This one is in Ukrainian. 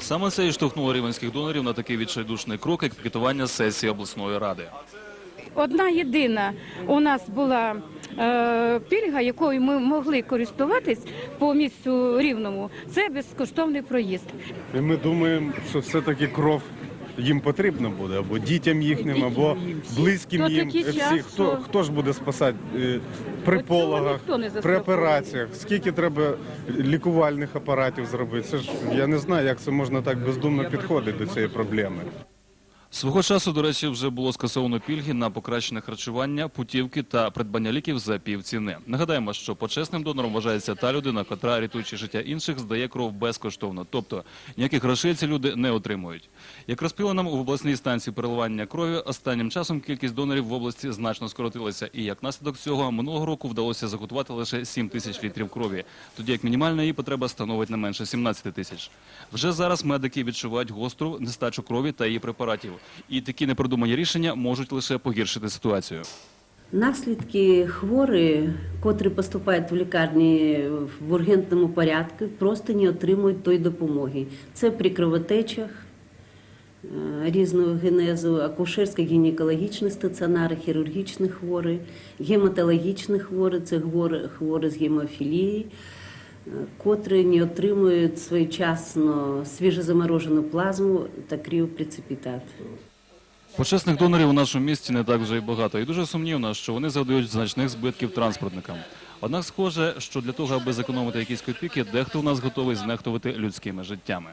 Саме це і штовхнуло рівенських донорів на такий відчайдушний крок, як пікетування сесії обласної ради. Одна єдина у нас була е, пільга, якою ми могли користуватись по місцю рівному. Це безкоштовний проїзд. І ми думаємо, що все-таки кров їм потрібно буде, або дітям їхнім, або близьким їм. Всі, хто, хто ж буде спасати е, при пологах, при операціях? Скільки треба лікувальних апаратів зробити? Це ж я не знаю, як це можна так бездумно підходити до цієї проблеми. Свого часу, до речі, вже було скасовано пільги на покращене харчування, путівки та придбання ліків за півціни. Нагадаємо, що почесним донором вважається та людина, котра, рятуючи життя інших, здає кров безкоштовно. Тобто ніяких грошей ці люди не отримують. Як розповіли нам у обласній станції переливання крові, останнім часом кількість донорів в області значно скоротилася. І як наслідок цього минулого року вдалося заготувати лише 7 тисяч літрів крові, тоді як мінімальна її потреба становить не менше 17 тисяч. Вже зараз медики відчувають гостру нестачу крові та її препаратів. І такі непродумані рішення можуть лише погіршити ситуацію. Наслідки хворі, котрі поступають в лікарні в ургентному порядку, просто не отримують тої допомоги. Це при кровотечах е, різного генезу, акушерсько-гінекологічні стаціонари, хірургічні хворі, гематологічні хворі, це хворі, хворі з гемофілією, е, котрі не отримують своєчасно свіжозаморожену плазму та кріопреципітат. Почесних донорів у нашому місті не так вже й багато, і дуже сумнівно, що вони завдають значних збитків транспортникам. Однак схоже, що для того, аби зекономити якісь копійки, дехто у нас готовий знехтувати людськими життями.